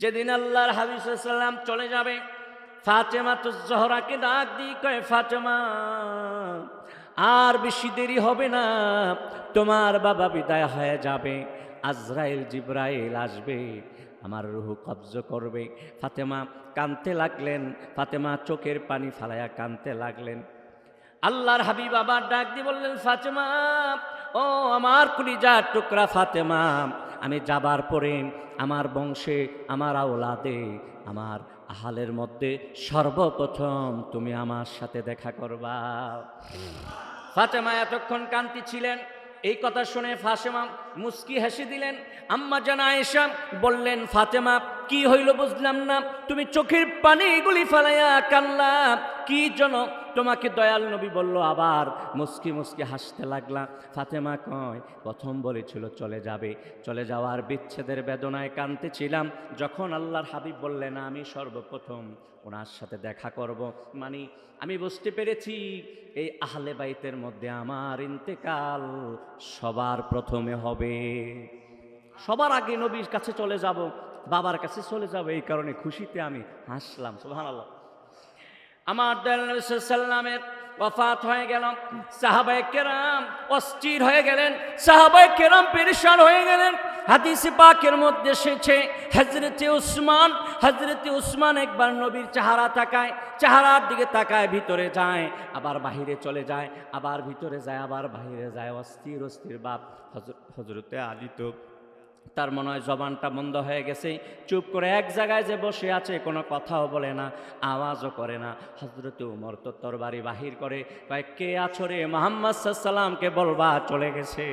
যেদিন আল্লাহর হাবিসাল্লাম চলে যাবে ফাতেমা তো জহরাকে ডাক দিয়ে কয়, ফাতেমা, আর বেশি দেরি হবে না, তোমার বাবা বিদায় হয়ে যাবে, আজরাইল জিব্রাইল আসবে, আমার রুহু কবজ করবে। ফাতেমা কানতে লাগলেন, ফাতেমা চোখের পানি ফালাইয়া কানতে লাগলেন। আল্লাহর হাবিব আবার ডাক দিয়ে বললেন, ফাতেমা, ও আমার কুলিজার টুকরা ফাতেমা আমি যাবার পরে আমার বংশে, আমার আওলাদে, আমার আহালের মধ্যে সর্বপ্রথম তুমি আমার সাথে দেখা করবা। ফাতেমা এতক্ষণ কান্তি ছিলেন। এই কথা শুনে ফাতেমা মুস্কি হেসে দিলেন। আম্মা জানা আয়েশা বললেন, ফাতেমা, কি হইল বুঝলাম না। তুমি চোখের পানিগুলি ফালাইয়া কান্লা। কি জন্য তোমাকে দয়াল নবী বলল, আবার মুস্কি মুস্কি হাসতে লাগলা ফাতেমা কয়, প্রথম বলেছিল চলে যাবে। চলে যাওয়ার বিচ্ছেদের বেদনায় কাঁদতেছিলাম। যখন আল্লাহর হাবিব বললেন, আমি সর্বপ্রথম ওনার সাথে দেখা করব। মানে আমি বুঝতে পেরেছি, এই আহলে বাইতের মধ্যে আমার ইন্তেকাল সবার প্রথমে হবে। সবার আগে নবীর কাছে চলে যাব, বাবার কাছে চলে যাব, এই কারণে খুশিতে আমি হাসলাম, সুবহানাল্লাহ। আমার সাল্লামের ওয়াফাত হয়ে গেল। সাহাবায়ে কেরাম অস্থির হয়ে গেলেন। সাহাবায়ে কেরাম পেরেশান হয়ে গেলেন। হাদিসে পাকের মধ্যে এসেছে হজরতে উসমান হজরতে উসমান একবার নবীর চেহারা তাকায়, চেহারার দিকে তাকায়, ভিতরে যায়, আবার বাহিরে চলে যায়, আবার ভিতরে যায়, আবার বাহিরে যায়। অস্থির অস্থির বাপ হজরতে আলী তো তার মনে হয় জবানটা বন্ধ হয়ে গেছে। চুপ করে এক জায়গায় যে বসে আছে, কোনো কথাও বলে না, আওয়াজও করে না। হজরত উমর তো তরবারি বাহির করে কয়, কে আছো রে মোহাম্মদ সাল্লামকে বলবা, চলে গেছে।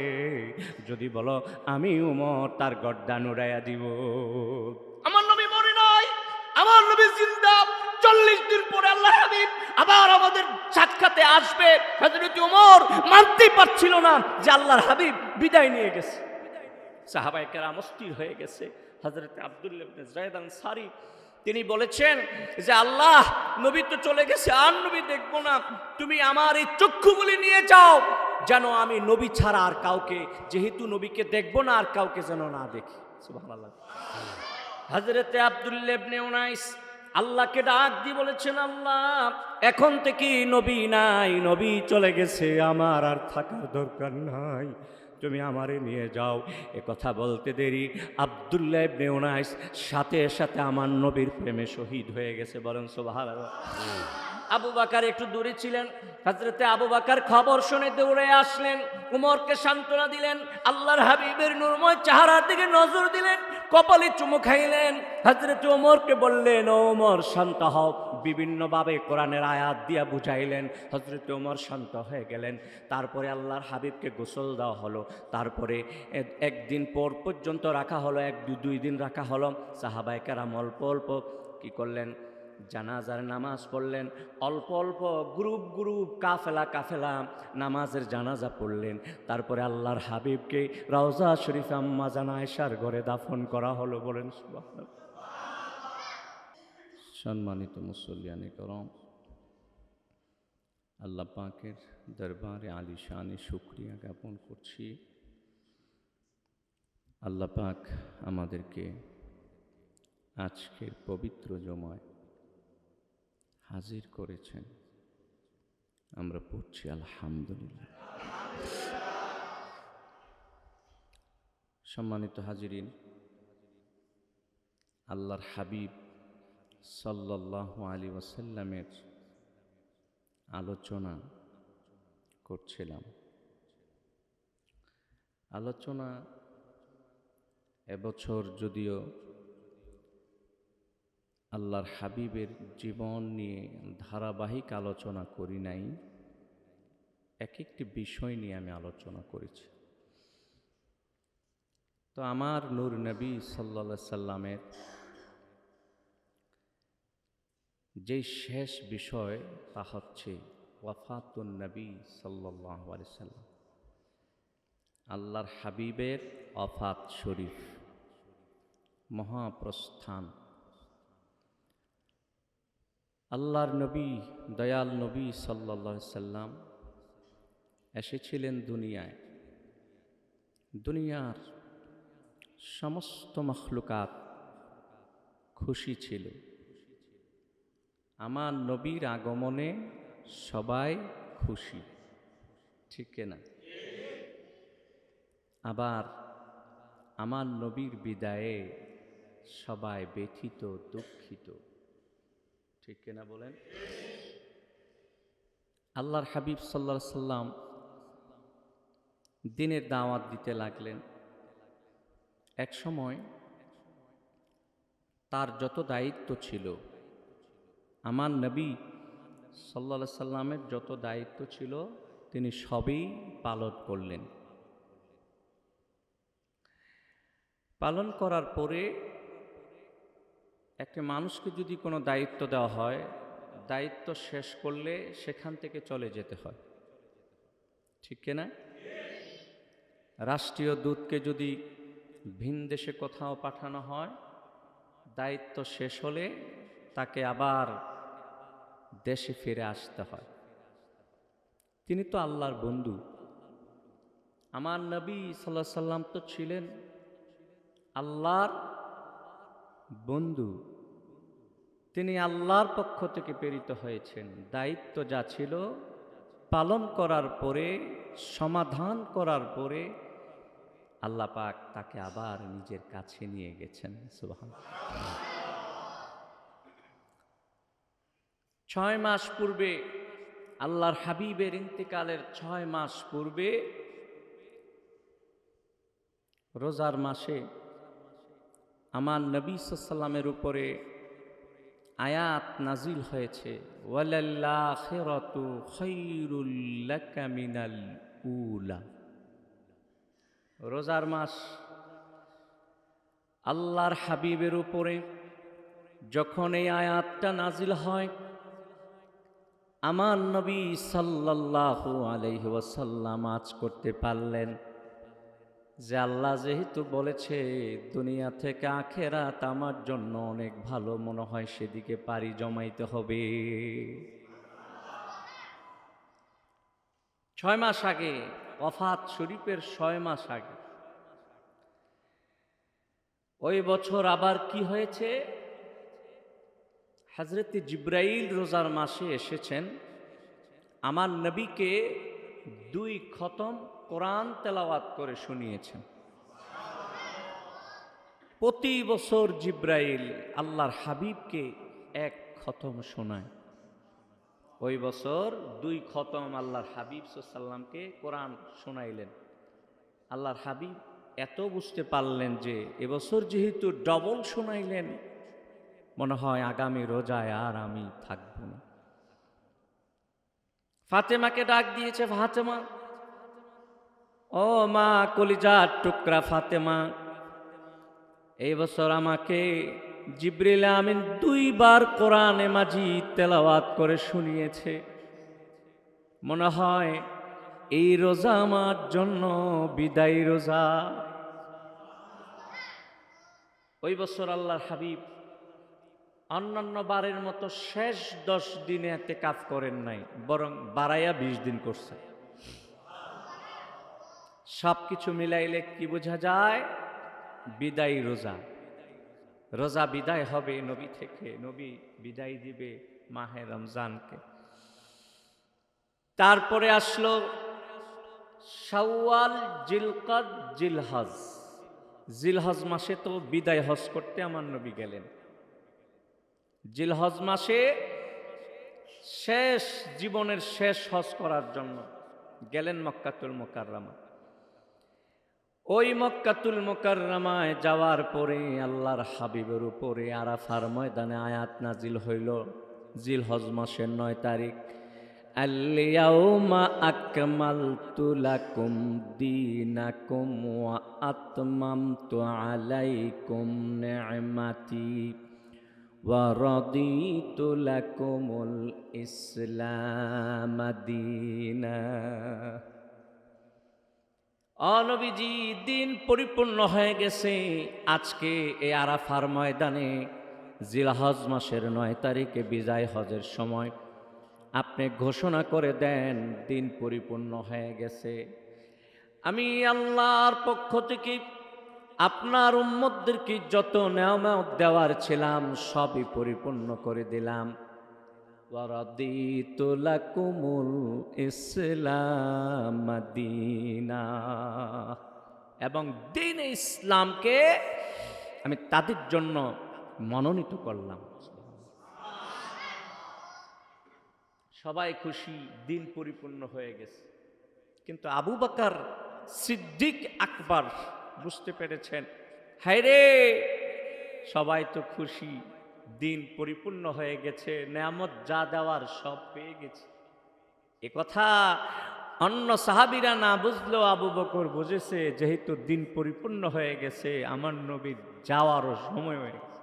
যদি বলো, আমি উমর, তার গড্ডা নুড়াইয়া দিব। আমার নবী মরে নাই, আমার নবী জিন্দা। চল্লিশ দিন পরে আল্লাহ হাবিব আবার আমাদের সাক্ষাতে আসবে। হজরত উমর মানতেই পারছিল না যে আল্লাহর হাবিব বিদায় নিয়ে গেছে। সাহাবাই কেরাম অস্থির হয়ে গেছে। হজরত আবদুল্লাহ জায়দ সারি তিনি বলেছেন যে, আল্লাহ, নবী তো চলে গেছে, আর নবী দেখব না। তুমি আমার এই চক্ষুগুলি নিয়ে যাও, যেন আমি নবী ছাড়া আর কাউকে, যেহেতু নবীকে দেখব না, আর কাউকে যেন না দেখি। সুবহানাল্লাহ। হজরতে আবদুল্লেবনে উনাইস, আল্লাহকে ডাক দিয়ে বলেছেন, আল্লাহ, এখন থেকে নবী নাই, নবী চলে গেছে, আমার আর থাকার দরকার নাই। তুমি আমারে নিয়ে যাও। এ কথা বলতে দেরি। আবদুল্লাহ ইবনে উনাইস সাথে সাথে আমার নবীর প্রেমে শহীদ হয়ে গেছে বরং সোভার আবু বাকার একটু দূরে ছিলেন। হজরতে আবু বাকার খবর শুনে দৌড়ে আসলেন। উমরকে সান্ত্বনা দিলেন। আল্লাহর হাবিবের নুরময় চেহারার দিকে নজর দিলেন। কপালে চুমু খাইলেন। হজরতে ওমরকে বললেন ওমর শান্ত হও। বিভিন্নভাবে কোরআনের আয়াত দিয়া বুঝাইলেন। হজরত ওমর শান্ত হয়ে গেলেন। তারপরে আল্লাহর হাবিবকে গোসল দেওয়া হলো। তারপরে একদিন পর পর্যন্ত রাখা হলো, এক দুই দিন রাখা হলো। সাহাবাইকারাম অল্প অল্প কী করলেন? জানাজার নামাজ পড়লেন, অল্প অল্প গ্রুপ গ্রুপ কাফেলা কাফেলা নামাজের জানাজা পড়লেন তারপরে আল্লাহর হাবিবকে রওজা শরীফ আম্মা জানায়সার ঘরে দাফন করা হলো বলেন। সম্মানিত মুসল্লিয়ানি করম আল্লাহ পাকের দরবারে আলী শানে শুক্রিয়া জ্ঞাপন করছি আল্লাহ পাক আমাদেরকে আজকের পবিত্র জমায় হাজির করেছেন। আমরা পড়ছি, আলহামদুলিল্লাহ। সম্মানিত হাজিরিন, আল্লাহর হাবিব সাল্লাহ আলী ওয়াসাল্লামের আলোচনা করছিলাম। আলোচনা এবছর যদিও আল্লাহর হাবিবের জীবন নিয়ে ধারাবাহিক আলোচনা করি নাই। এক একটি বিষয় নিয়ে আমি আলোচনা করেছি। তো আমার নূর নবী সাল্লা সাল্লামের যে শেষ বিষয় তা হচ্ছে ওয়াফাতুন নবী সাল্লাহ সাল্লাম। আল্লাহর হাবিবের অফাত শরীফ, মহাপ্রস্থান। আল্লাহর নবী, দয়াল নবী সাল্লা সাল্লাম এসেছিলেন দুনিয়ায়। দুনিয়ার সমস্ত মখলুকাত খুশি ছিল। আমার নবীর আগমনে সবাই খুশি। ঠিক না? আবার আমার নবীর বিদায়ে সবাই ব্যথিত, দুঃখিত। ঠিক কিনা বলেন? আল্লাহর হাবিব সাল্লা সাল্লাম দিনের দাওয়াত দিতে লাগলেন। এক সময় তার যত দায়িত্ব ছিল, আমার নবী সাল্লা সাল্লামের যত দায়িত্ব ছিল, তিনি সবই পালন করলেন। পালন করার পরে একটা মানুষকে যদি কোনো দায়িত্ব দেওয়া হয়, দায়িত্ব শেষ করলে সেখান থেকে চলে যেতে হয়। ঠিক কিনা? রাষ্ট্রীয় দূতকে যদি ভিন দেশে কোথাও পাঠানো হয়, দায়িত্ব শেষ হলে তাকে আবার দেশে ফিরে আসতে হয়। তিনি তো আল্লাহর বন্ধু। আমার নবী সাল্লাহ সাল্লাম তো ছিলেন আল্লাহর বন্ধু, তিনি আল্লাহর পক্ষ থেকে প্রেরিত হয়েছেন। দায়িত্ব যা ছিল পালন করার পরে, সমাধান করার পরে আল্লাহ পাক তাকে আবার নিজের কাছে নিয়ে গেছেন। ছয় মাস পূর্বে, আল্লাহর হাবিবের ইন্তেকালের ছয় মাস পূর্বে, রোজার মাসে আমার নবী সাল্লামের উপরে আয়াত নাজিল হয়েছে উলা। রোজার মাস আল্লাহর হাবিবের উপরে যখন এই আয়াতটা নাজিল হয়, আমার নবী সাল্লাল্লাহু আলাইহি ওয়াসাল্লাম আজ করতে পারলেন যে আল্লাহ যেহেতু বলেছে, দুনিয়া থেকে আখেরাত আমার জন্য অনেক ভালো, মনে হয় সেদিকে পারি জমাইতে হবে। ছয় মাস আগে অফাত শরীফের ছয় মাস আগে, ওই বছর আবার কি হয়েছে? হাজরত জিব্রাইল রোজার মাসে এসেছেন। আমার নবীকে দুই খতম কোরআন তেলাওয়াত করে শুনিয়েছেন। প্রতি বছর জিব্রাইল আল্লাহর হাবিবকে এক খতম শোনায়। ওই বছর দুই খতম আল্লাহর হাবিব সাল্লামকে কোরআন শোনাইলেন। আল্লাহর হাবিব এত বুঝতে পারলেন যে এবছর যেহেতু ডবল শোনাইলেন, মনে হয় আগামী রোজায় আর আমি থাকব না। ফাতেমাকে ডাক দিয়েছে ফাতেমা ও মা, কলিজার টুকরা ফাতেমা, এই বছর আমাকে জিব্রিল আমিন দুইবার কোরআনে মাঝি তেলাওয়াত করে শুনিয়েছে। মনে হয় এই রোজা আমার জন্য বিদায় রোজা। ওই বছর আল্লাহর হাবিব অন্যান্য বারের মতো শেষ দশ দিনে এতে কাজ করেন নাই, বরং বাড়াইয়া বিশ দিন করছে। সব কিছু মিলাইলে কি বোঝা যায়? বিদায় রোজা। রোজা বিদায় হবে নবী থেকে, নবী বিদায় দিবে মাহে রমজানকে। তারপরে আসলো শাওয়াল, জিলকদ, জিলহজ। জিলহজ মাসে তো বিদায় হজ করতে আমার নবী গেলেন। জিলহজ মাসে শেষ, জীবনের শেষ হজ করার জন্য গেলেন মক্কাতুল মোকাররামা। ওই মক্কাতুল মোকাররামায় যাওয়ার পরে আল্লাহর হাবিবের উপরে আরাফার ময়দানে আয়াত নাজিল হইল জিল হজ মাসের নয় তারিখ। আল্লিয়াউমা আলাইকুম ইসলাম অনবীজি, দিন পরিপূর্ণ হয়ে গেছে। আজকে এই আরাফার ময়দানে জিলহজ মাসের নয় তারিখে বিজয় হজের সময়। আপনি ঘোষণা করে দেন, দিন পরিপূর্ণ হয়ে গেছে। আমি আল্লাহর পক্ষ থেকে আপনার উম্মতদেরকে যত নেয়ামত দেওয়ার ছিলাম, সবই পরিপূর্ণ করে দিলাম। ওয়ারাদিতু লাকুমুল ইসলাম দীনা এবং দিন ইসলামকে আমি তাদের জন্য মনোনীত করলাম। সবাই খুশি, দিন পরিপূর্ণ হয়ে গেছে। কিন্তু আবু বাকার সিদ্দিক আকবর বুঝতে পেরেছেন হায় রে সবাই তো খুশি। দিন পরিপূর্ণ হয়ে গেছে, নেয়ামত যা দেওয়ার সব পেয়ে গেছে। এ কথা অন্য সাহাবিরা না বুঝলেও আবু বকর বুঝেছে, যেহেতু দিন পরিপূর্ণ হয়ে গেছে, আমার নবীর যাওয়ারও সময় হয়ে গেছে।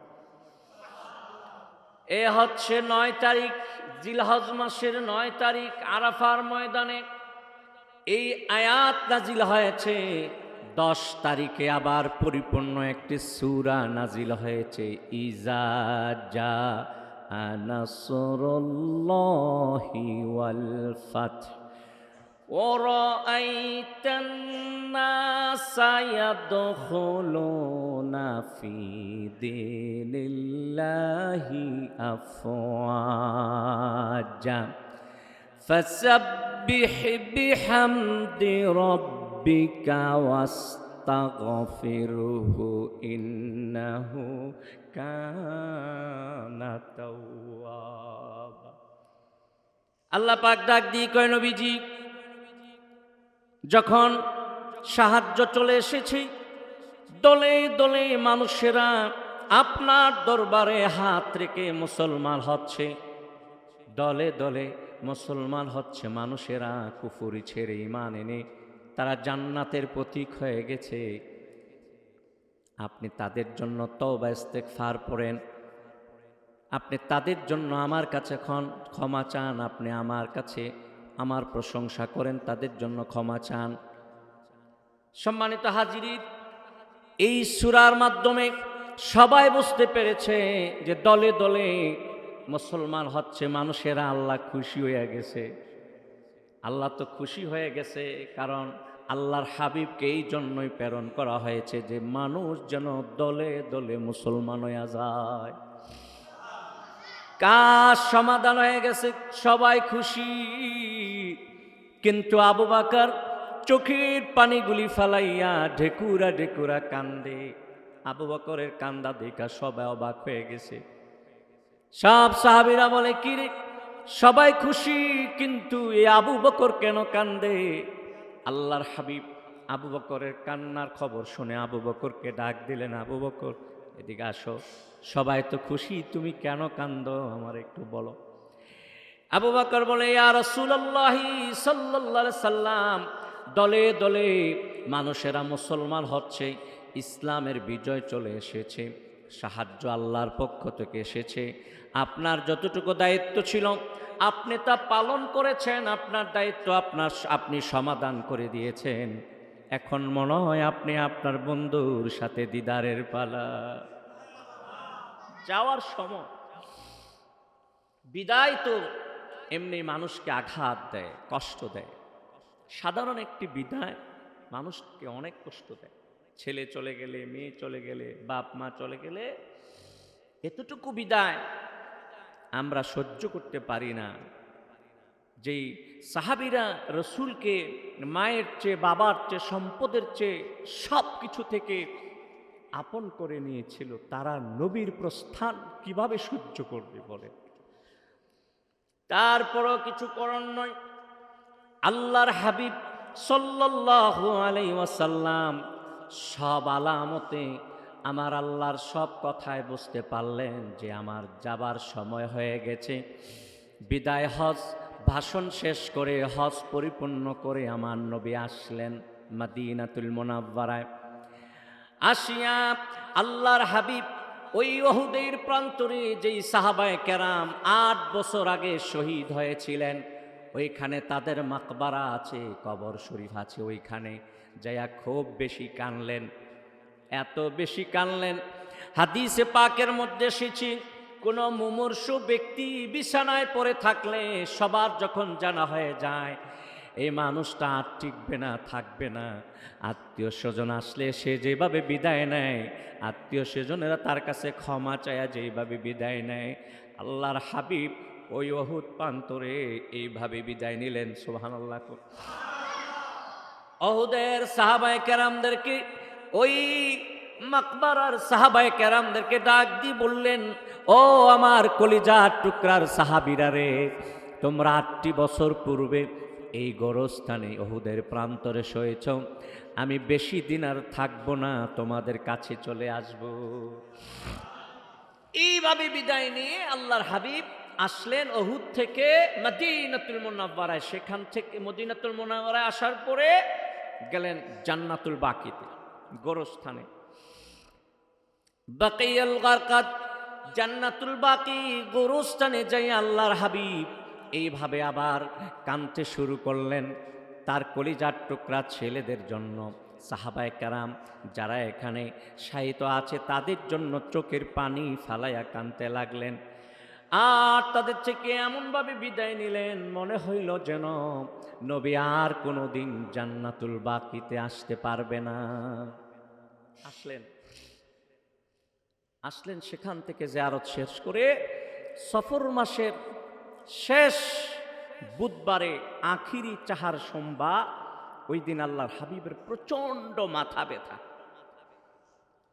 এ হচ্ছে নয় তারিখ, জিলহজ মাসের নয় তারিখ, আরাফার ময়দানে। এই আয়াত নাজিল হয়েছে দশ তারিখে আবার পরিপূর্ণ একটি সুরা নাজিল হয়েছে ইজা যা আনাসরুল্লাহি ওয়াল ফাতহ ورأيت الناس يدخلون في دين الله أفواجا فسبح بحمد ربك واستغفره إنه كان توابا আল্লাহ পাক ডাক দিয়ে কয় নবীজি যখন সাহায্য চলে এসেছে দলে দলে মানুষেরা আপনার দরবারে হাত রেখে মুসলমান হচ্ছে দলে দলে মুসলমান হচ্ছে মানুষেরা কুফুরি ছেড়ে ইমান এনে তারা জান্নাতের প্রতীক হয়ে গেছে। আপনি তাদের জন্য তওবা, ইস্তেগফার পড়েন। আপনি তাদের জন্য আমার কাছে ক্ষমা চান। আপনি আমার কাছে আমার প্রশংসা করেন, তাদের জন্য ক্ষমা চান। সম্মানিত হাজিরি এই সুরার মাধ্যমে সবাই বুঝতে পেরেছে যে দলে দলে মুসলমান হচ্ছে, মানুষেরা আল্লাহ খুশি হয়ে গেছে। আল্লাহ তো খুশি হয়ে গেছে, কারণ আল্লাহর হাবিবকে এই জন্যই প্রেরণ করা হয়েছে যে মানুষ যেন দলে দলে মুসলমান হয়ে যায়। কাজ সমাধান হয়ে গেছে, সবাই খুশি। কিন্তু আবু বাকার চোখের পানিগুলি ফালাইয়া ঢেকুরা ঢেকুরা কান্দে। আবু বকরের কান্দা দেখা সবাই অবাক হয়ে গেছে। সব সাহাবিরা বলে কি রে সবাই খুশি, কিন্তু এই আবু বকর কেন কান্দে? আল্লাহর হাবিব আবু বকরের কান্নার খবর শুনে আবু বকরকে ডাক দিলেন, আবু বকর, এদিকে আসো। সবাই তো খুশি, তুমি কেন কান্দ? আমার একটু বলো। আবু বকর বলে রাসূলুল্লাহি সাল্লাল্লাহু আলাইহি সাল্লাম, দলে দলে মানুষেরা মুসলমান হচ্ছে, ইসলামের বিজয় চলে এসেছে। সাহায্য আল্লাহর পক্ষ থেকে এসেছে। আপনার যতটুকু দায়িত্ব ছিল, আপনি তা পালন করেছেন, আপনার দায়িত্ব আপনার আপনি সমাধান করে দিয়েছেন। এখন মনে হয় আপনি আপনার বন্ধুর সাথে দিদারের পালা। যাওয়ার সময় বিদায় তো এমনি মানুষকে আঘাত দেয়, কষ্ট দেয়। সাধারণ একটি বিদায় মানুষকে অনেক কষ্ট দেয়। ছেলে চলে গেলে, মেয়ে চলে গেলে, বাপ মা চলে গেলে, এতটুকু বিদায় আমরা সহ্য করতে পারি না। যেই সাহাবিরা রসুলকে, মায়ের চেয়ে, বাবার চেয়ে, সম্পদের চেয়ে সব কিছু থেকে আপন করে নিয়েছিল, তারা নবীর প্রস্থান কীভাবে সহ্য করবে বলে? তারপরও কিছু করার নয়। আল্লাহর হাবিব সাল্লাল্লাহু আলাইহি ওয়াসাল্লাম সব আলামতে আমার আল্লাহর সব কথায় বুঝতে পারলেন যে আমার যাবার সময় হয়ে গেছে। বিদায় হজ, ভাষণ শেষ করে হজ পরিপূর্ণ করে আমার নবী আসলেন মাদিনাতুল মোনাব্বারায় আসিয়া আল্লাহর হাবিব ওই ওহুদের প্রান্তরে যেই সাহাবায় কেরাম আট বছর আগে শহীদ হয়েছিলেন, ওইখানে তাদের মাকবারা আছে, কবর শরীফ আছে ওইখানে। যাইয়া খুব বেশি কানলেন। এত বেশি কানলেন। হাদিসে পাকের মধ্যে এসেছি, কোনো মুমূর্ষু ব্যক্তি বিছানায় পড়ে থাকলে সবার যখন জানা হয়ে যায় এই মানুষটা আর টিকবে না, থাকবে না। আত্মীয় স্বজন আসলে সে যেভাবে বিদায় নেয়, আত্মীয় স্বজনেরা তার কাছে ক্ষমা চায়া যেইভাবে বিদায় নেয়, আল্লাহর হাবিব ওই অহুদ প্রান্তরে এইভাবে বিদায় নিলেন সোহান আল্লাহ অহুদের সাহাবায় কেরামদেরকে, ওই মাকবারার সাহাবায় কেরামদেরকে ডাক দিয়ে বললেন, ও আমার কলিজার টুকরার সাহাবিরা রে, তোমরা আটটি বছর পূর্বে এই গরস্থানে অহুদের প্রান্তরে শোয়েছ আমি বেশি দিন আর থাকব না, তোমাদের কাছে চলে আসব। এইভাবে বিদায় নিয়ে আল্লাহর হাবিব আসলেন অহুদ থেকে মদিনাতুল মোনাব্বারায় সেখান থেকে মদিনাতুল মোনাব্বারায় আসার পরে গেলেন জান্নাতুল বাকিতে, গোরস্থানে। বাকিয়াল গারকাত, জান্নাতুল বাকি, গোরস্থানে যাই আল্লাহর হাবিব। এইভাবে আবার কানতে শুরু করলেন তার কলিজার টুকরা ছেলেদের জন্য। সাহাবায় কারাম যারা এখানে শায়িত আছে, তাদের জন্য চোখের পানি ফালাইয়া কানতে লাগলেন। আর তাদের থেকে এমনভাবে বিদায় নিলেন, মনে হইল যেন নবী আর কোনো দিন জান্নাতুল বাকিতে আসতে পারবে না। আসলেন। আসলেন সেখান থেকে জিয়ারত শেষ করে সফর মাসের শেষ বুধবারে আখিরি চাহার সোমবার, ওই দিন আল্লাহর হাবিবের প্রচণ্ড মাথা ব্যথা।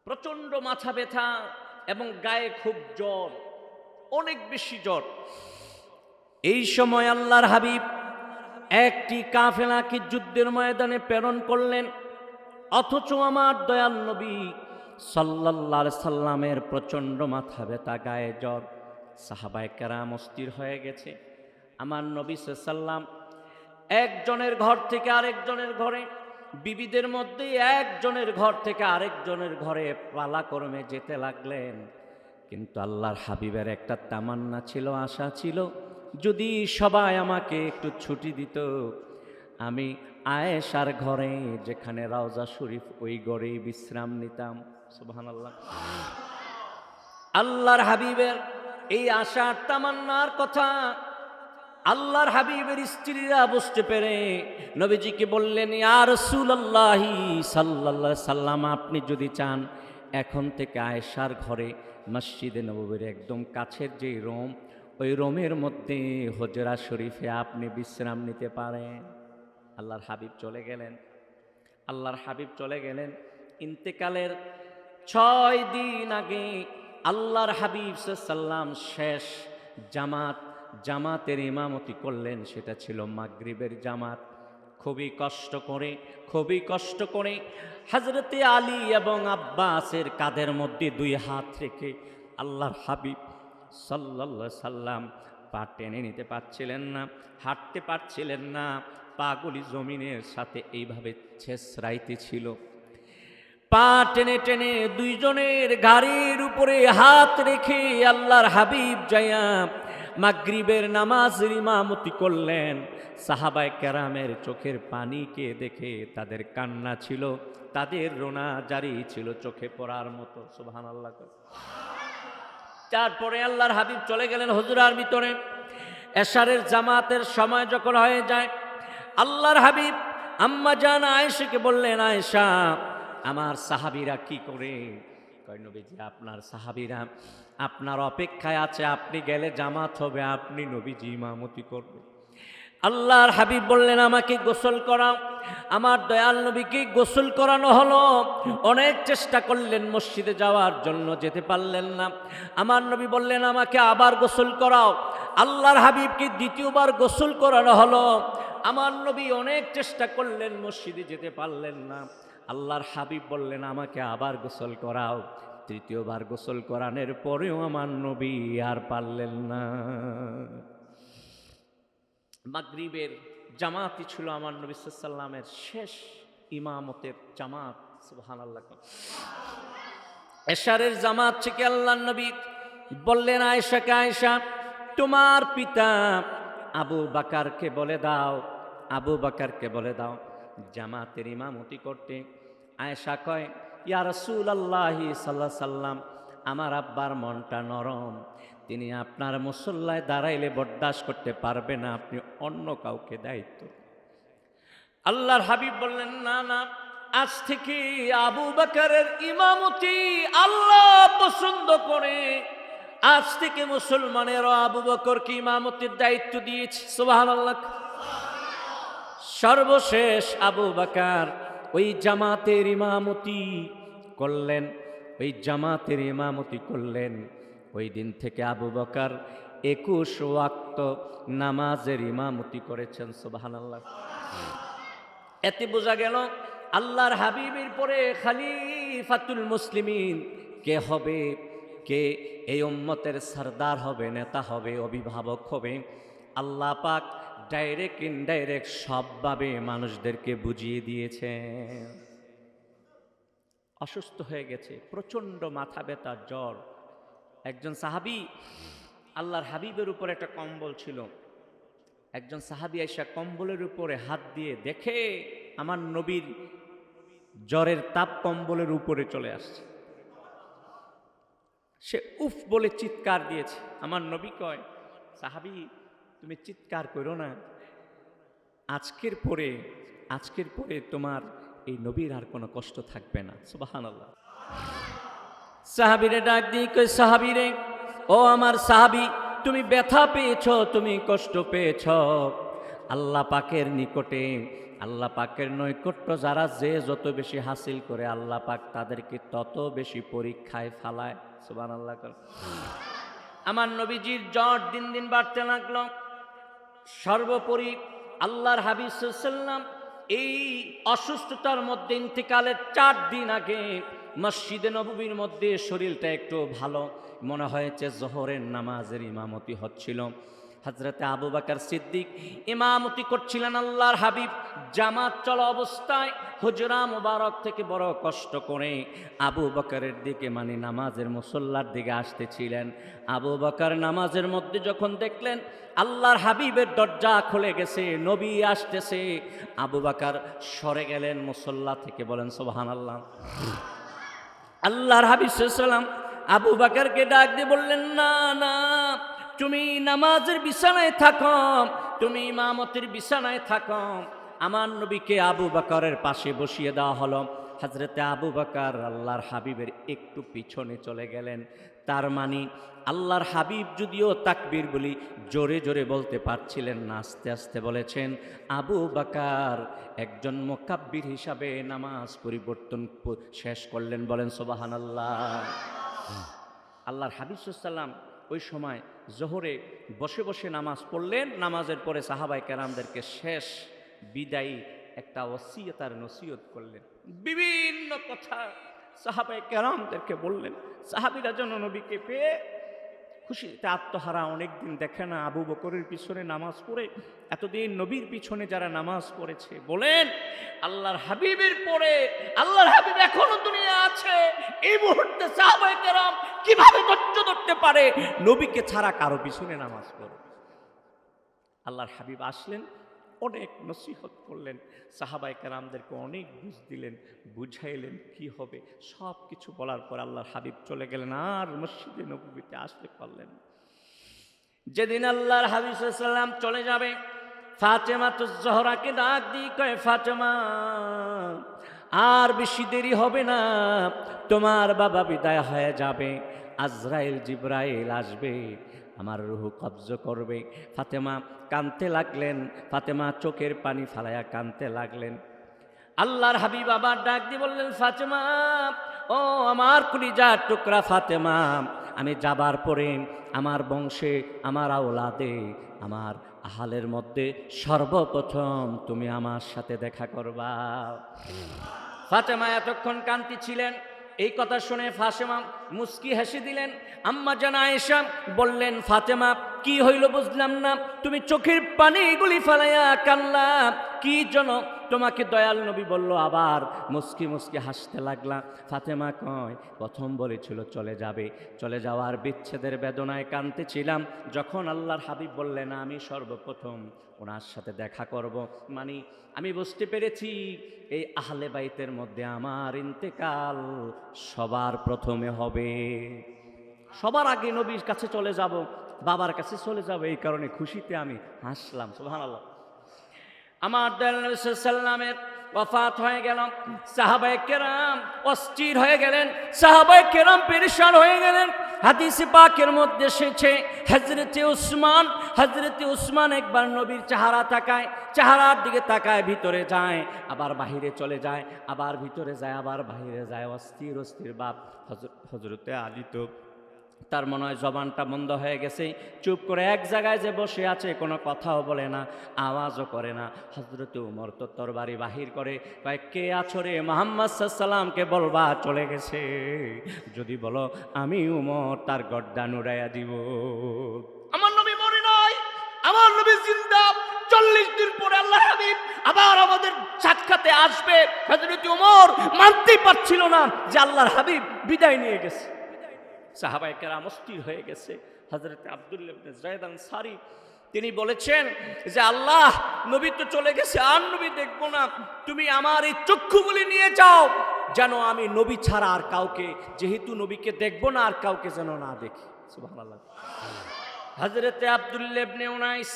প্রচণ্ড মাথা ব্যথা এবং গায়ে খুব জ্বর। অনেক বেশি জ্বর। এই সময় আল্লাহর হাবিব একটি কাফেলাকে যুদ্ধের ময়দানে প্রেরণ করলেন? অথচ আমার দয়াল নবী সাল্লাল্লাহ সাল্লামের প্রচণ্ড মাথা ব্যথা, গায়ে জ্বর। সাহাবায় কেরাম অস্থির হয়ে গেছে। আমার নবী সাল্লাম একজনের ঘর থেকে আরেকজনের ঘরে, বিবিদের মধ্যে একজনের ঘর থেকে আরেকজনের ঘরে পালাক্রমে যেতে লাগলেন। কিন্তু আল্লাহর হাবিবের একটা তামান্না ছিল, আশা ছিল, যদি সবাই আমাকে একটু ছুটি দিত, আমি আয়েশার ঘরে যেখানে রাওজা শরীফ, ওই ঘরেই বিশ্রাম নিতাম। সুবহান আল্লাহ আল্লাহর হাবিবের এই আশার তামান্নার কথা, আল্লাহর হাবিবের স্ত্রীরা বুঝতে পেরে নবীজিকে বললেন আর সাল্লাহ সাল্লাম, আপনি যদি চান এখন থেকে আয়েশার ঘরে মসজিদে নবীর একদম কাছের যে রোম, ওই রোমের মধ্যে হজরা শরীফে আপনি বিশ্রাম নিতে পারেন। আল্লাহর হাবিব চলে গেলেন। আল্লাহর হাবিব চলে গেলেন। ইন্তেকালের ছয় দিন আগে আল্লাহর হাবিব সাল্লাম শেষ জামাত, জামাতের ইমামতি করলেন। সেটা ছিল মাগরিবের জামাত। খুবই কষ্ট করে, খুবই কষ্ট করে হজরতে আলী এবং আব্বাসের কাদের মধ্যে দুই হাত রেখে আল্লাহর হাবিব সাল্লা সাল্লাম পা টেনে নিতে পারছিলেন না, হাঁটতে পারছিলেন না, পাগুলি জমিনের সাথে এইভাবে ছেসরাইতে ছিল। পা টেনে টেনে দুইজনের গাড়ির উপরে হাত রেখে আল্লাহর হাবিব যাইয়া মাগরিবের নামাজ ইমামতি করলেন। সাহাবায় ক্যারামের চোখের পানিকে দেখে তাদের কান্না ছিল, তাদের রোনা জারি ছিল চোখে পড়ার মতো সুবহান আল্লাহ তারপরে আল্লাহর হাবিব চলে গেলেন হজুরার ভিতরে। এশারের জামাতের সময় যখন হয়ে যায়, আল্লাহর হাবিব আম্মা জান আয়েশাকে বললেন, আয়েশা, আমার সাহাবিরা কি করে কয় নবীজি, আপনার সাহাবিরা আপনার অপেক্ষায় আছে, আপনি গেলে জামাত হবে, আপনি নবীজি ইমামতি করবে আল্লাহর হাবিব বললেন, আমাকে গোসল করাও, আমার দয়াল নবীকে গোসল করানো হলো। অনেক চেষ্টা করলেন মসজিদে যাওয়ার জন্য, যেতে পারলেন না। আমার নবী বললেন, আমাকে আবার গোসল করাও। আল্লাহর হাবিবকে দ্বিতীয়বার গোসল করানো হলো। আমার নবী অনেক চেষ্টা করলেন, মসজিদে যেতে পারলেন না। আল্লাহর হাবিব বললেন, আমাকে আবার গোসল করাও। তৃতীয়বার গোসল করানোর পরেও আমার নবী আর পারলেন না। মাগরিবের জামাতই ছিল আমার নবী সাল্লামের শেষ ইমামতের জামাত আল্লাহ এশারের জামাত থেকে আল্লাহ নবী বললেন আয়েশা, তোমার পিতা আবু বাকারকে বলে দাও, আবু বাকারকে বলে দাও। জামাতের ইমামতি করতে আয়েশা কয়, ইয়া রসুল আল্লাহি সাল্লাহ সাল্লাম, আমার আব্বার মনটা নরম। তিনি আপনার মুসল্লায় দাঁড়াইলে বরদাস্ত করতে পারবে না, আপনি অন্য কাউকে দায়িত্ব আল্লাহর হাবিব বললেন, না না, আজ থেকে আবু বাকারের ইমামতি আল্লাহ পছন্দ করে। আজ থেকে মুসলমানেরও আবু বকরকে ইমামতির দায়িত্ব দিয়েছে? সুবহানাল্লাহ। সর্বশেষ আবু বাকার ওই জামাতের ইমামতি করলেন, ওই জামাতের ইমামতি করলেন। ওই দিন থেকে আবু বকার একুশ ওয়াক্ত নামাজের ইমামতি করেছেন সোবাহান আল্লাহ এতে বোঝা গেল আল্লাহর হাবিবের পরে খালিফাতুল মুসলিমিন কে হবে, কে এই উম্মতের সর্দার হবে, নেতা হবে, অভিভাবক হবে। আল্লাহ পাক ডাইরেক্ট, ইনডাইরেক্ট সবভাবে মানুষদেরকে বুঝিয়ে দিয়েছে। অসুস্থ হয়ে গেছে, প্রচণ্ড মাথা ব্যথা, জ্বর। একজন সাহাবি, আল্লাহর হাবিবের উপর একটা কম্বল ছিল। একজন সাহাবি আইসা কম্বলের উপরে হাত দিয়ে দেখে আমার নবীর জ্বরের তাপ কম্বলের উপরে চলে আসছে। সে উফ বলে চিৎকার দিয়েছে। আমার নবী কয়, সাহাবি তুমি চিৎকার করো না। আজকের পরে আজকের পরে তোমার এই নবীর আর কোনো কষ্ট থাকবে না। সুবাহান আল্লাহ সাহাবিরে ডাক দিয়ে কই সাহাবিরে, ও আমার সাহাবি, তুমি ব্যথা পেয়েছ, তুমি কষ্ট পেয়েছ। আল্লাহ পাকের নিকটে, আল্লাহ পাকের নৈকট্য যারা যে যত বেশি হাসিল করে, আল্লাহ পাক তাদেরকে তত বেশি পরীক্ষায় ফালায়। সুবান আল্লাহ আমার নবীজির জ্বর দিন দিন বাড়তে লাগল। সর্বোপরি আল্লাহর হাবিসাল্লাম এই অসুস্থতার মধ্যে ইন্তিকালের চার দিন আগে মসজিদে নবীর মধ্যে শরীরটা একটু ভালো। মনে হয়েছে জহরের নামাজের ইমামতি হচ্ছিল। হজরতে আবু বাকার সিদ্দিক ইমামতি করছিলেন আল্লাহর হাবিব, জামাত চলা অবস্থায় হজরা মুবারক থেকে বড় কষ্ট করে আবু বকরের দিকে মানে নামাজের মুসল্লার দিকে আসতেছিলেন। আবু বকর নামাজের মধ্যে যখন দেখলেন আল্লাহর হাবিবের দরজা খুলে গেছে, নবী আসতেছে, আবু বাকার সরে গেলেন মুসল্লা থেকে, বলেন সোহান আল্লাহ আল্লাহর হাবিব সাল্লাম আবু বাকারকে ডাক দিয়ে বললেন, না না। তুমি নামাজের বিছানায় থাকো, তুমি ইমামতের বিছানায় থাকো। আমার নবীকে আবু বাকারের পাশে বসিয়ে দেওয়া হলো। হাজরতে আবু বাকার আল্লাহর হাবিবের একটু পিছনে চলে গেলেন। তার মানে আল্লাহর হাবিব যদিও তাকবীর বলি জোরে জোরে বলতে পারছিলেন না, আস্তে আস্তে বলেছেন, আবু বাকার, একজন মোকাব্বির হিসাবে নামাজ পরিবর্তন শেষ করলেন। বলেন সোবাহান আল্লাহ আল্লাহর হাবিবসাল্লাম ওই সময় জোহরে বসে বসে নামাজ পড়লেন। নামাজের পরে সাহাবাই কেরামদেরকে শেষ বিদায়ী একটা অসিয়তার নসিয়ত করলেন। বিভিন্ন কথা সাহাবাই কেরামদেরকে বললেন। সাহাবিরা যেন নবীকে পেয়ে খুশিতে আত্মহারা, অনেকদিন দেখে না আবু বকরের পিছনে নামাজ পড়ে, এতদিন নবীর পিছনে যারা নামাজ পড়েছে, বলেন, আল্লাহর হাবিবের পরে, আল্লাহর হাবিব এখনও দুনিয়া আছে, এই মুহূর্তে সাহবাহাম কীভাবে ধৈর্য ধরতে পারে? নবীকে ছাড়া কারও পিছনে নামাজ পড়ে আল্লাহর হাবিব আসলেন অনেক নসিহত করলেন। সাহাবাই কেরামদেরকে অনেক বুঝ দিলেন, বুঝাইলেন কি হবে। সব কিছু বলার পর আল্লাহর হাবিব চলে গেলেন আর মসজিদে নবীতে আসতে পারলেন যেদিন আল্লাহর হাবিব সাল্লাম চলে যাবে ফাতেমা তো জহরাকে ডাক দিয়ে কয়, ফাতেমা, আর বেশি দেরি হবে না। তোমার বাবা বিদায় হয়ে যাবে, আজরাইল জিব্রাইল আসবে আমার রুহু কবজ করবে। ফাতেমা কানতে লাগলেন, ফাতেমা চোখের পানি ফালাইয়া কানতে লাগলেন। আল্লাহর হাবিব আবার ডাক দিয়ে বললেন, ফাতেমা, ও আমার কুলিজার টুকরা ফাতেমা, আমি যাবার পরে আমার বংশে, আমার আওলাদে, আমার আহালের মধ্যে সর্বপ্রথম তুমি আমার সাথে দেখা করবা। ফাতেমা এতক্ষণ কান্তি ছিলেন। এই কথা শুনে ফাতেমা মুস্কি হেসে দিলেন। আম্মা জানা আয়েশা বললেন, ফাতেমা, কি হইল বুঝলাম না। তুমি চোখের পানিগুলি ফালাইয়া কান্না কি জন্য তোমাকে দয়াল নবী বলল, আবার মুস্কি মুস্কি হাসতে লাগলা। ফাতেমা কয়, প্রথম বলেছিল চলে যাবে। চলে যাওয়ার বিচ্ছেদের বেদনায় কাঁদতেছিলাম। যখন আল্লাহর হাবিব বললেন, আমি সর্বপ্রথম ওনার সাথে দেখা করব। মানে আমি বুঝতে পেরেছি, এই আহলে বাইতের মধ্যে আমার ইন্তেকাল সবার প্রথমে হবে। সবার আগে নবীর কাছে চলে যাব, বাবার কাছে চলে যাব। এই কারণে খুশিতে আমি হাসলাম, সুবহানাল্লাহ। আমার সাল্লামের ওয়াফাত হয়ে গেল। সাহাবাই কেরাম অস্থির হয়ে গেলেন। সাহাবাই কেরাম পেরেশান হয়ে গেলেন। হাদিসে পাকের মধ্যে এসেছে হজরতে উসমান হজরতে উসমান একবার নবীর চেহারা তাকায়, চেহারার দিকে তাকায়, ভিতরে যায়, আবার বাহিরে চলে যায়, আবার ভিতরে যায়, আবার বাহিরে যায়। অস্থির অস্থির বাপ হজরতে আলী তার মনে হয় জবানটা বন্ধ হয়ে গেছে। চুপ করে এক জায়গায় যে বসে আছে, কোনো কথাও বলে না, আওয়াজও করে না। হজরত উমর তো তরবারি বাহির করে কে আছো রে মোহাম্মদ সাল্লামকে বলবা, চলে গেছে। যদি বলো, আমি উমর, তার গড্ডা নুড়াইয়া দিব। আমার নবী মরে নাই, আমার নবী জিন্দা। চল্লিশ দিন পরে আল্লাহ হাবিব আবার আমাদের সাক্ষাতে আসবে। হজরত উমর মানতেই পারছিল না যে আল্লাহর হাবিব বিদায় নিয়ে গেছে। সাহাবাই কেরাম অস্থির হয়ে গেছে। হজরত আবদুল্লাহ জায়দ তিনি বলেছেন যে, আল্লাহ, নবী তো চলে গেছে, আর নবী দেখব না। তুমি আমার এই চক্ষুগুলি নিয়ে যাও, যেন আমি নবী ছাড়া আর কাউকে, যেহেতু নবীকে দেখব না, আর কাউকে যেন না দেখি। হজরতে আবদুল্লেবনে উনাইস,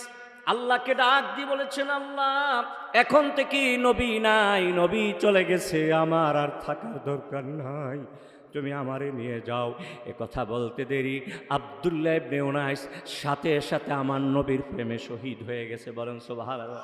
আল্লাহকে ডাক দিয়ে বলেছেন, আল্লাহ, এখন থেকে নবী নাই, নবী চলে গেছে, আমার আর থাকার দরকার নাই। তুমি আমারে নিয়ে যাও। এ কথা বলতে দেরি। আবদুল্লাহ বেউনাইস উনাইস সাথে সাথে আমার নবীর প্রেমে শহীদ হয়ে গেছে বলেন সুবহানাল্লাহ।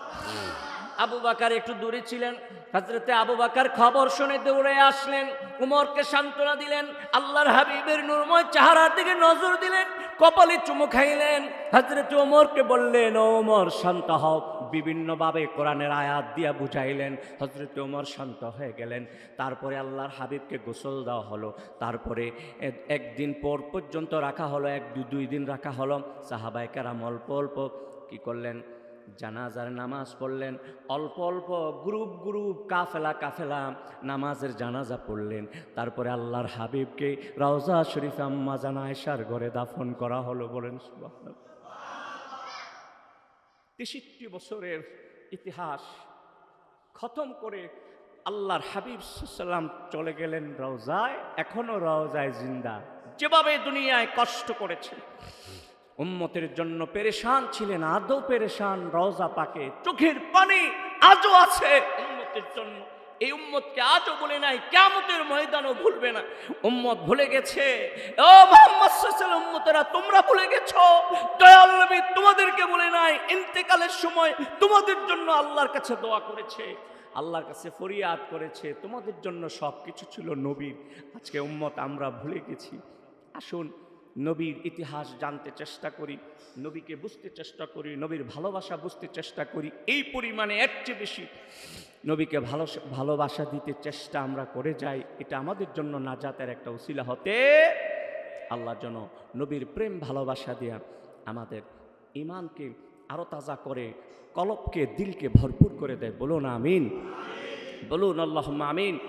আবু বাকার একটু দূরে ছিলেন। হাজরতে আবু বাকার খবর শুনে দৌড়ে আসলেন। উমরকে সান্ত্বনা দিলেন। আল্লাহর হাবিবের নুরময় চেহারার দিকে নজর দিলেন। কপালে চুমু খাইলেন। হাজরত ওমরকে বললেন ওমর, শান্ত হও। বিভিন্নভাবে কোরআনের আয়াত দিয়া বুঝাইলেন হজরত ওমর শান্ত হয়ে গেলেন। তারপরে আল্লাহর হাবিবকে গোসল দেওয়া হলো। তারপরে একদিন পর পর্যন্ত রাখা হলো, এক দুই দিন রাখা হলো। সাহাবাইকার অল্প অল্প কী করলেন? জানাজার নামাজ পড়লেন, অল্প অল্প গ্রুপ গ্রুপ কাফেলা কাফেলা নামাজের জানাজা পড়লেন। তারপরে আল্লাহর হাবিবকে রওজা শরীফ আম্মা জানায়সার ঘরে দাফন করা হলো বলেন। তেষট্টি বছরের ইতিহাস খতম করে আল্লাহর হাবিব সাল্লাম চলে গেলেন রওজায়, এখনও রওজায় জিন্দা। যেভাবে দুনিয়ায় কষ্ট করেছে। উম্মতের জন্য পেরেশান ছিলেন, আদৌ পেরেশান, রওজা পাকে, চোখের পানি আজও আছে। উম্মতের জন্য, এই উম্মতকে আজও বলে নাই কেমতের ময়দানও ভুলবে না। উম্মত ভুলে গেছে, ও মোহাম্মদ উম্মতেরা, তোমরা ভুলে গেছো। দয়াল তোমাদেরকে বলে নাই, ইন্তেকালের সময় তোমাদের জন্য আল্লাহর কাছে দোয়া করেছে। আল্লাহর কাছে ফরিয়াদ করেছে, তোমাদের জন্য সব কিছু ছিল নবীর। আজকে উম্মত, আমরা ভুলে গেছি। আসুন নবীর ইতিহাস জানতে চেষ্টা করি, নবীকে বুঝতে চেষ্টা করি, নবীর ভালোবাসা বুঝতে চেষ্টা করি, এই পরিমাণে এর চেয়ে বেশি নবীকে ভালো ভালোবাসা দিতে চেষ্টা আমরা করে যাই, এটা আমাদের জন্য নাজাতের একটা উসিলা হতে আল্লাহ যেন নবীর প্রেম ভালোবাসা দেয়া আমাদের ইমানকে আরও তাজা করে কলপকে দিলকে ভরপুর করে দেয়। বলুন আমিন। বলুন আল্লাহ আমিন।